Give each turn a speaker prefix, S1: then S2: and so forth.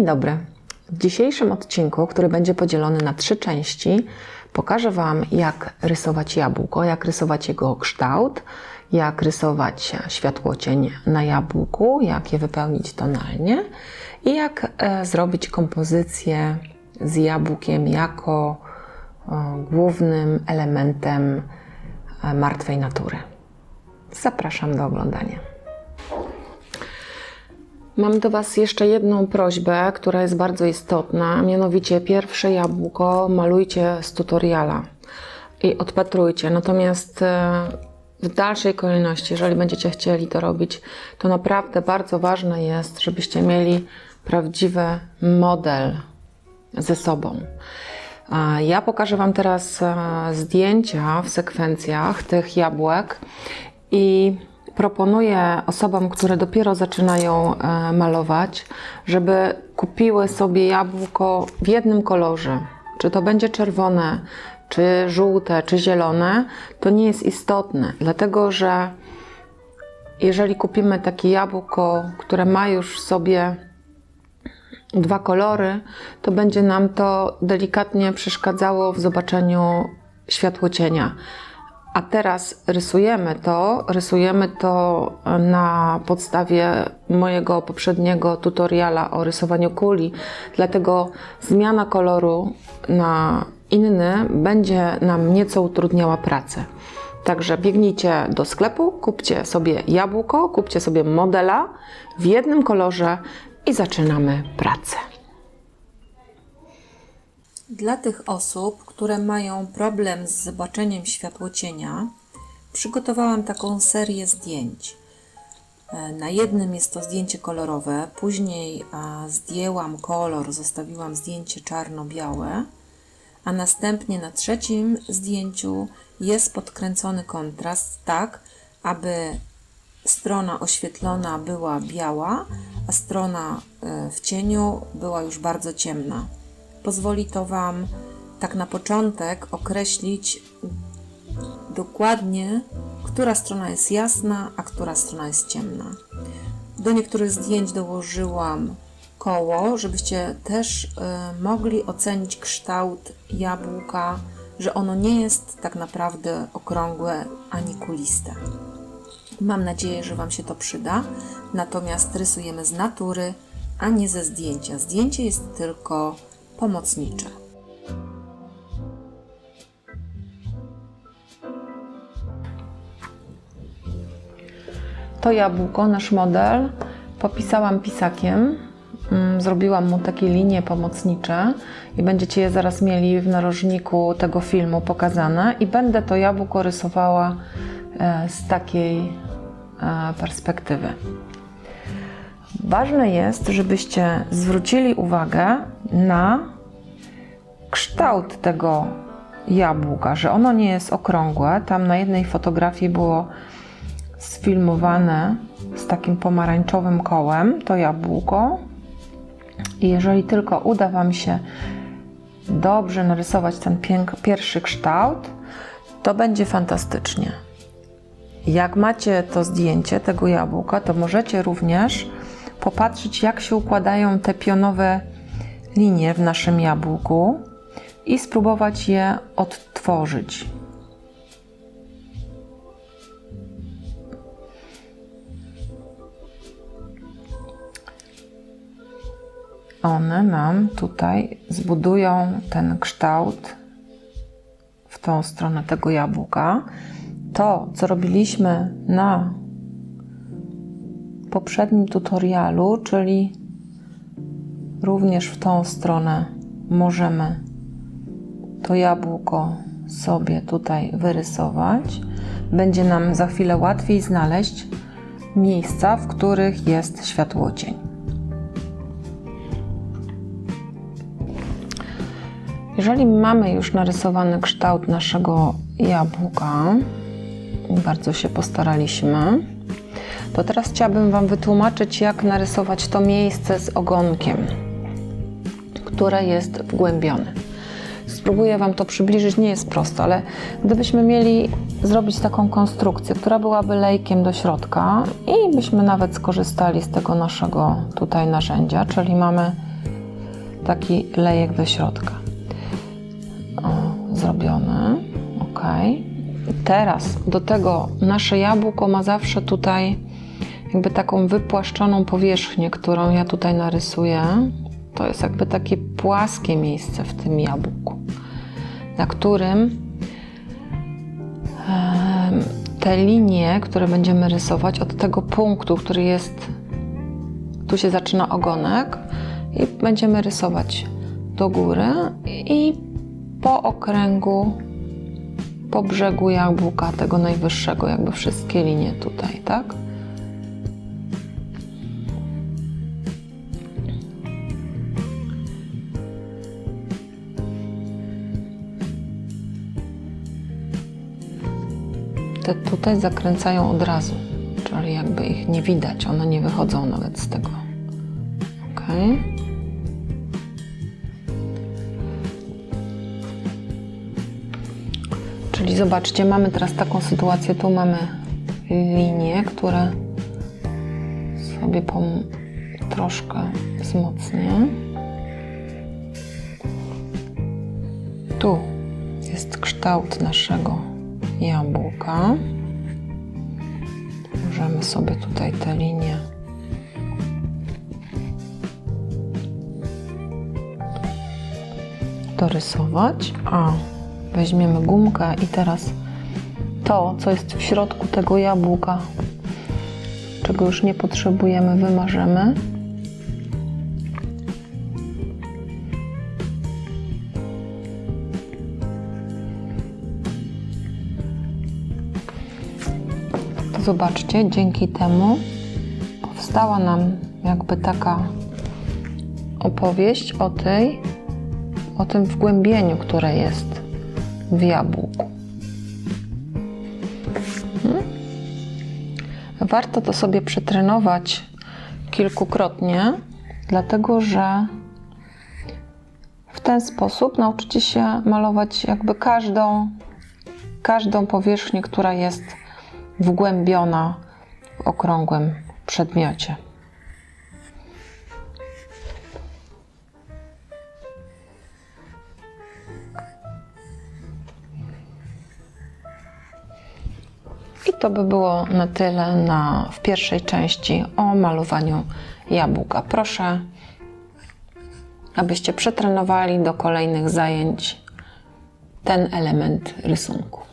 S1: Dzień dobry. W dzisiejszym odcinku, który będzie podzielony na trzy części, pokażę Wam, jak rysować jabłko, jak rysować jego kształt, jak rysować światłocień na jabłku, jak je wypełnić tonalnie i jak e, zrobić kompozycję z jabłkiem jako e, głównym elementem e, martwej natury. Zapraszam do oglądania. Mam do Was jeszcze jedną prośbę, która jest bardzo istotna, mianowicie pierwsze jabłko malujcie z tutoriala i odpatrujcie. Natomiast e, w dalszej kolejności, jeżeli będziecie chcieli to robić, to naprawdę bardzo ważne jest, żebyście mieli prawdziwy model ze sobą. Ja pokażę Wam teraz e, zdjęcia w sekwencjach tych jabłek i proponuję osobom, które dopiero zaczynają e, malować, żeby kupiły sobie jabłko w jednym kolorze. Czy to będzie czerwone, czy żółte, czy zielone, to nie jest istotne, dlatego że jeżeli kupimy takie jabłko, które ma już w sobie dwa kolory, to będzie nam to delikatnie przeszkadzało w zobaczeniu światłocienia. A teraz rysujemy to, rysujemy to na podstawie mojego poprzedniego tutoriala o rysowaniu kuli, dlatego zmiana koloru na inny będzie nam nieco utrudniała pracę. Także biegnijcie do sklepu, kupcie sobie jabłko, kupcie sobie modela w jednym kolorze i zaczynamy pracę.
S2: Dla tych osób, które mają problem z zobaczeniem światłocienia, przygotowałam taką serię zdjęć. E, Na jednym jest to zdjęcie kolorowe, później zdjęłam kolor, zostawiłam zdjęcie czarno-białe, a następnie na trzecim zdjęciu jest podkręcony kontrast tak, aby strona oświetlona była biała, a strona e, w cieniu była już bardzo ciemna. Pozwoli to Wam tak na początek określić dokładnie, która strona jest jasna, a która strona jest ciemna. Do niektórych zdjęć dołożyłam koło, żebyście też y, mogli ocenić kształt jabłka, że ono nie jest tak naprawdę okrągłe ani kuliste. Mam nadzieję, że Wam się to przyda. Natomiast rysujemy z natury, a nie ze zdjęcia. Zdjęcie jest tylko pomocnicze.
S1: To jabłko, nasz model, popisałam pisakiem. Mm, Zrobiłam mu takie linie pomocnicze i będziecie je zaraz mieli w narożniku tego filmu pokazane. I będę to jabłko rysowała e, z takiej e, perspektywy. Ważne jest, żebyście zwrócili uwagę na kształt tego jabłka, że ono nie jest okrągłe. Tam na jednej fotografii było sfilmowane z takim pomarańczowym kołem to jabłko. I jeżeli tylko uda Wam się dobrze narysować ten pierwszy kształt, to będzie fantastycznie. Jak macie to zdjęcie tego jabłka, to możecie również popatrzeć, jak się układają te pionowe linie w naszym jabłku i spróbować je odtworzyć. One nam tutaj zbudują ten kształt w tą stronę tego jabłka. To, co robiliśmy na poprzednim tutorialu, czyli również w tą stronę możemy to jabłko sobie tutaj wyrysować. Będzie nam za chwilę łatwiej znaleźć miejsca, w których jest światłocień. Jeżeli mamy już narysowany kształt naszego jabłka, bardzo się postaraliśmy, to teraz chciałabym Wam wytłumaczyć, jak narysować to miejsce z ogonkiem, które jest wgłębione. Spróbuję Wam to przybliżyć, nie jest prosto, ale gdybyśmy mieli zrobić taką konstrukcję, która byłaby lejkiem do środka i byśmy nawet skorzystali z tego naszego tutaj narzędzia, czyli mamy taki lejek do środka. O, zrobione. Ok. Teraz do tego nasze jabłko ma zawsze tutaj jakby taką wypłaszczoną powierzchnię, którą ja tutaj narysuję. To jest jakby takie płaskie miejsce w tym jabłku, na którym te linie, które będziemy rysować od tego punktu, który jest tu się zaczyna ogonek i będziemy rysować do góry i po okręgu, po brzegu jabłka, tego najwyższego, jakby wszystkie linie tutaj, tak? Te tutaj zakręcają od razu, czyli jakby ich nie widać, one nie wychodzą nawet z tego. Ok. Czyli zobaczcie, mamy teraz taką sytuację, tu mamy linie, które sobie troszkę wzmocnię. Tu jest kształt naszego jabłka. Możemy sobie tutaj te linie dorysować. A weźmiemy gumkę i teraz to, co jest w środku tego jabłka, czego już nie potrzebujemy, wymarzemy. Zobaczcie, dzięki temu powstała nam jakby taka opowieść o tej, o tym wgłębieniu, które jest w jabłku. Mhm. Warto to sobie przetrenować kilkukrotnie, dlatego że w ten sposób nauczycie się malować jakby każdą, każdą powierzchnię, która jest wgłębiona w okrągłym przedmiocie. I to by było na tyle na, w pierwszej części o malowaniu jabłka. Proszę, abyście przetrenowali do kolejnych zajęć ten element rysunku.